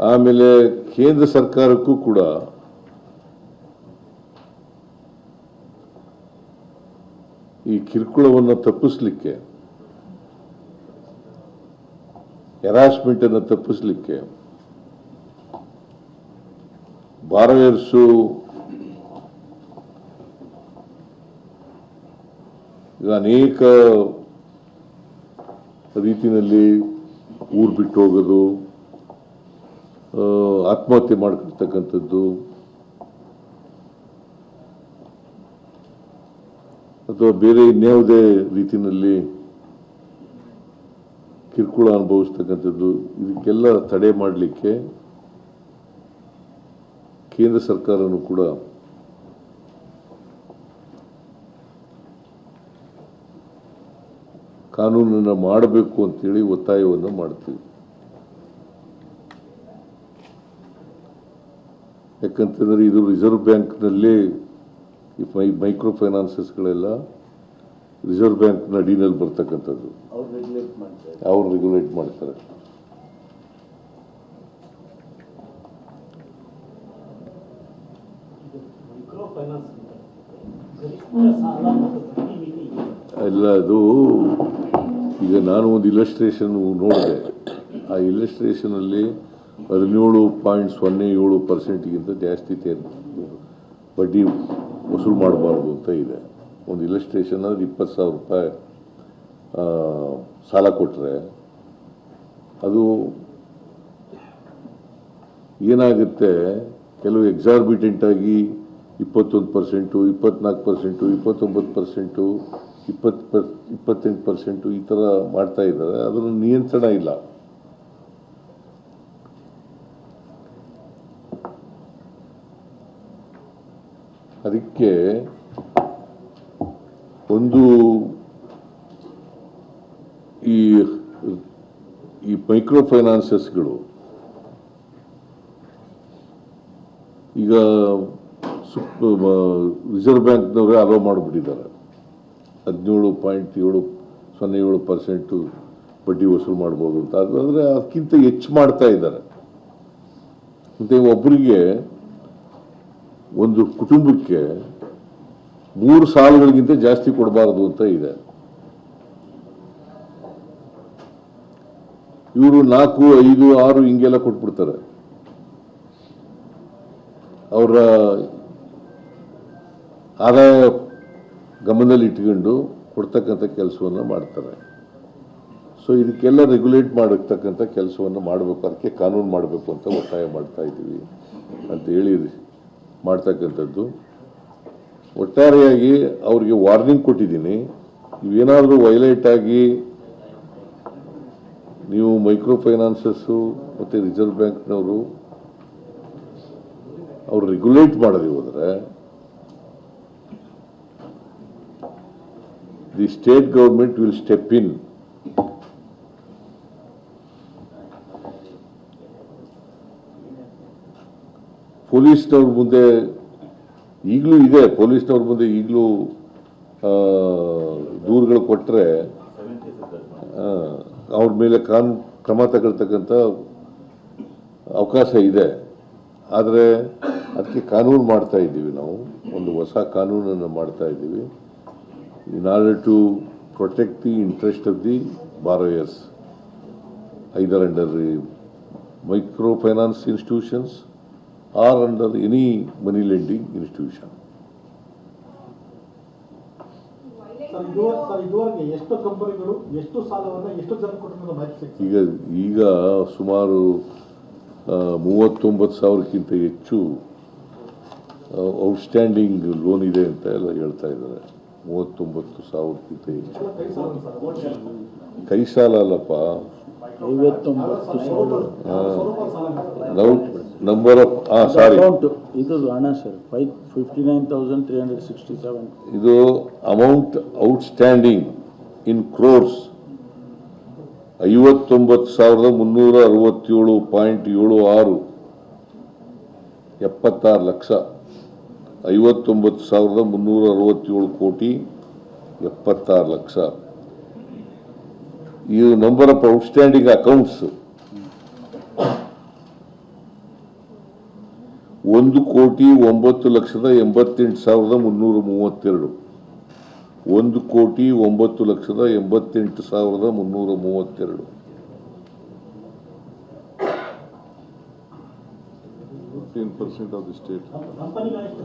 ಆಮೇಲೆ ಕೇಂದ್ರ ಸರ್ಕಾರಕ್ಕೂ ಕೂಡ ಈ ಕಿರುಕುಳವನ್ನು ತಪ್ಪಿಸ್ಲಿಕ್ಕೆ ಹೆರಾಸ್ಮೆಂಟ್ ಅನ್ನು ತಪ್ಪಿಸ್ಲಿಕ್ಕೆ ಬಾರವೇರ್ಸು ಈಗ ಅನೇಕ ರೀತಿಯಲ್ಲಿ ಊರು ಬಿಟ್ಟು ಹೋಗೋದು ಆತ್ಮಹತ್ಯೆ ಮಾಡ್ಕೊಳ್ತಕ್ಕಂಥದ್ದು. ಅಥವಾ ಬೇರೆ ಇನ್ಯಾವುದೇ ರೀತಿಯಲ್ಲಿ ಕಿರುಕುಳ ಅನುಭವಿಸ್ತಕ್ಕಂಥದ್ದು, ಇದಕ್ಕೆಲ್ಲ ತಡೆ ಮಾಡಲಿಕ್ಕೆ ಕೇಂದ್ರ ಸರ್ಕಾರನೂ ಕೂಡ ಕಾನೂನನ್ನು ಮಾಡಬೇಕು ಅಂತೇಳಿ ಒತ್ತಾಯವನ್ನು ಮಾಡ್ತೀವಿ. ಯಾಕಂತಂದ್ರೆ ಇದು ರಿಸರ್ವ್ ಬ್ಯಾಂಕ್ನಲ್ಲಿ ಈ ಮೈ ಮೈಕ್ರೋ ಫೈನಾನ್ಸಸ್ಗಳೆಲ್ಲ ರಿಸರ್ವ್ ಬ್ಯಾಂಕ್ನ ಅಡಿನಲ್ಲಿ ಬರ್ತಕ್ಕಂಥದ್ದು. ಅವ್ರು ರೆಗ್ಯುಲೇಟ್ ಮಾಡ್ತಾರೆ. ಇಲ್ಲ ಅದು ಈಗ ನಾನು ಒಂದು ಇಲಸ್ಟ್ರೇಷನ್ ನೋಡಿದೆ. ಆ ಇಲಸ್ಟ್ರೇಷನಲ್ಲಿ ಹದಿನೇಳು ಪಾಯಿಂಟ್ ಸೊನ್ನೆ ಏಳು ಪರ್ಸೆಂಟ್ಗಿಂತ ಜಾಸ್ತಿ ಬಡ್ಡಿ ವಸೂಲು ಮಾಡಬಾರ್ದು ಅಂತ ಇದೆ. ಒಂದು ಇಲಸ್ಟ್ರೇಷನ್ ಅಂದರೆ ಇಪ್ಪತ್ತು ಸಾವಿರ ರೂಪಾಯಿ ಸಾಲ ಕೊಟ್ಟರೆ ಅದು ಏನಾಗುತ್ತೆ? ಕೆಲವು ಎಕ್ಸಾರ್ಬಿಟೆಂಟಾಗಿ ಇಪ್ಪತ್ತೊಂದು ಪರ್ಸೆಂಟು, ಇಪ್ಪತ್ನಾಲ್ಕು ಪರ್ಸೆಂಟು, ಇಪ್ಪತ್ತೊಂಬತ್ತು ಪರ್ಸೆಂಟು, ಇಪ್ಪತ್ತು ಪರ್, ಇಪ್ಪತ್ತೆಂಟು ಪರ್ಸೆಂಟು ಈ ಥರ ಮಾಡ್ತಾ ಇದ್ದಾರೆ. ಅದರ ನಿಯಂತ್ರಣ ಇಲ್ಲ. ಅದಕ್ಕೆ ಒಂದು ಈ ಈ ಮೈಕ್ರೋ ಫೈನಾನ್ಸಸ್ಗಳು ಈಗ ರಿಸರ್ವ್ ಬ್ಯಾಂಕ್ನವರೇ ಅಲೋ ಮಾಡಿಬಿಟ್ಟಿದ್ದಾರೆ. ಹದಿನೇಳು ಪಾಯಿಂಟ್ ಏಳು, ಸೊನ್ನೆ ಏಳು ಪರ್ಸೆಂಟು ಬಡ್ಡಿ ವಸೂಲು ಮಾಡ್ಬೋದು ಅಂತ. ಆದರೆ ಅದಕ್ಕಿಂತ ಹೆಚ್ಚು ಮಾಡ್ತಾ ಇದ್ದಾರೆ. ಮತ್ತು ಒಬ್ಬರಿಗೆ ಒಂದು ಕುಟುಂಬಕ್ಕೆ ಮೂರು ಸಾಲಗಳಿಗಿಂತ ಜಾಸ್ತಿ ಕೊಡಬಾರದು ಅಂತ ಇದೆ. ಇವರು ನಾಲ್ಕು, ಐದು, ಆರು ಹಿಂಗೆಲ್ಲ ಕೊಟ್ಬಿಡ್ತಾರೆ. ಅವರ ಆದಾಯ ಗಮನದಲ್ಲಿ ಇಟ್ಕೊಂಡು ಕೊಡ್ತಕ್ಕಂಥ ಕೆಲಸವನ್ನು ಮಾಡ್ತಾರೆ. ಸೊ ಇದಕ್ಕೆಲ್ಲ ರೆಗ್ಯುಲೇಟ್ ಮಾಡತಕ್ಕಂಥ ಕೆಲಸವನ್ನು ಮಾಡಬೇಕು, ಅದಕ್ಕೆ ಕಾನೂನು ಮಾಡಬೇಕು ಅಂತ ಒತ್ತಾಯ ಮಾಡ್ತಾ ಇದ್ದೀವಿ ಅಂತ ಹೇಳಿ ಮಾಡ್ತಕ್ಕಂಥದ್ದು. ಒಟ್ಟಾರೆಯಾಗಿ ಅವರಿಗೆ ವಾರ್ನಿಂಗ್ ಕೊಟ್ಟಿದ್ದೀನಿ. ಇವೇನಾದರೂ ವೈಲೇಟ್ ಆಗಿ ನೀವು ಮೈಕ್ರೋ ಫೈನಾನ್ಸಸ್ಸು ಮತ್ತು ರಿಸರ್ವ್ ಬ್ಯಾಂಕ್ನವರು ಅವ್ರು ರೆಗ್ಯುಲೇಟ್ ಮಾಡದೆ ಹೋದರೆ the state government will step in. ಪೊಲೀಸ್ನವ್ರ ಮುಂದೆ ಈಗಲೂ ಇದೆ, ಪೊಲೀಸ್ನವ್ರ ಮುಂದೆ ಈಗಲೂ ದೂರುಗಳು ಕೊಟ್ಟರೆ ಅವ್ರ ಮೇಲೆ ಕಾನ್, ಕ್ರಮ ತಗೊಳ್ತಕ್ಕಂಥ ಅವಕಾಶ ಇದೆ. ಆದರೆ ಅದಕ್ಕೆ ಕಾನೂನು ಮಾಡ್ತಾ ಇದ್ದೀವಿ ನಾವು. ಒಂದು ಹೊಸ ಕಾನೂನನ್ನು ಮಾಡ್ತಾ ಇದ್ದೀವಿ. In order to protect the interest of the borrowers either under micro finance institutions or under any money lending institution sir ಇದುವರೆಗೆ ಸರ್ ಇದುವರೆಗೆ ಎಷ್ಟು ಕಂಪನಿಗಳು ಎಷ್ಟು ಸಾಲವನ್ನ ಎಷ್ಟು ಜನ ಕೊಟ್ಟಿರೋ ಈಗ ಈಗ ಸುಮಾರು ಮೂವತ್ತೊಂಬತ್ತು ಸಾವಿರಕ್ಕಿಂತ ಹೆಚ್ಚು ಔಟ್ಸ್ಟ್ಯಾಂಡಿಂಗ್ ಲೋನ್ ಇದೆ ಅಂತ ಎಲ್ಲ ಹೇಳ್ತಾ ಇದ್ದಾರೆ. ಮೂವತ್ತೊಂಬತ್ತು ಸಾವಿರಕ್ಕಿಂತ ಹೆಚ್ಚು. ಕೈ ಸಾಲ ಅಲ್ಲಪ್ಪ. ಐವತ್ತೊಂಬತ್ತು ಸಾವಿರ ನಂಬರ್ ಆಫ್ ಹಾಂ ಸಾರಿ ಅಕೌಂಟ್ ಇದು ಹಣ sir five fifty nine thousand three hundred sixty seven ಇದು ಅಮೌಂಟ್ ಔಟ್ಸ್ಟ್ಯಾಂಡಿಂಗ್ ಇನ್ ಕ್ರೋರ್ಸ್ ಐವತ್ತೊಂಬತ್ತು ಸಾವಿರದ ಮುನ್ನೂರ ಅರವತ್ತೇಳು ಪಾಯಿಂಟ್ ಏಳು ಆರು ಎಪ್ಪತ್ತಾರು ಲಕ್ಷ. ಐವತ್ತೊಂಬತ್ತು ಸಾವಿರದ ಮುನ್ನೂರ ಅರವತ್ತೇಳು ಕೋಟಿ ಎಪ್ಪತ್ತಾರು ಲಕ್ಷ. ಈ ನಂಬರ್ ಆಫ್ ಔಟ್ಸ್ಟ್ಯಾಂಡಿಂಗ್ ಅಕೌಂಟ್ಸ್ ಒಂದು ಕೋಟಿ ಒಂಬತ್ತು ಲಕ್ಷದ ಎಂಬತ್ತೆಂಟು ಸಾವಿರದ ಮುನ್ನೂರ ಮೂವತ್ತೆರಡು. ಒಂದು ಕೋಟಿ ಒಂಬತ್ತು ಲಕ್ಷದ ಎಂಬತ್ತೆಂಟು ಸಾವಿರದ ಮುನ್ನೂರ ಮೂವತ್ತೆರಡು. ಪರ್ಸೆಂಟ್ ಆಫ್ ದಿ ಸ್ಟೇಟ್ ಕಂಪನಿಗಳು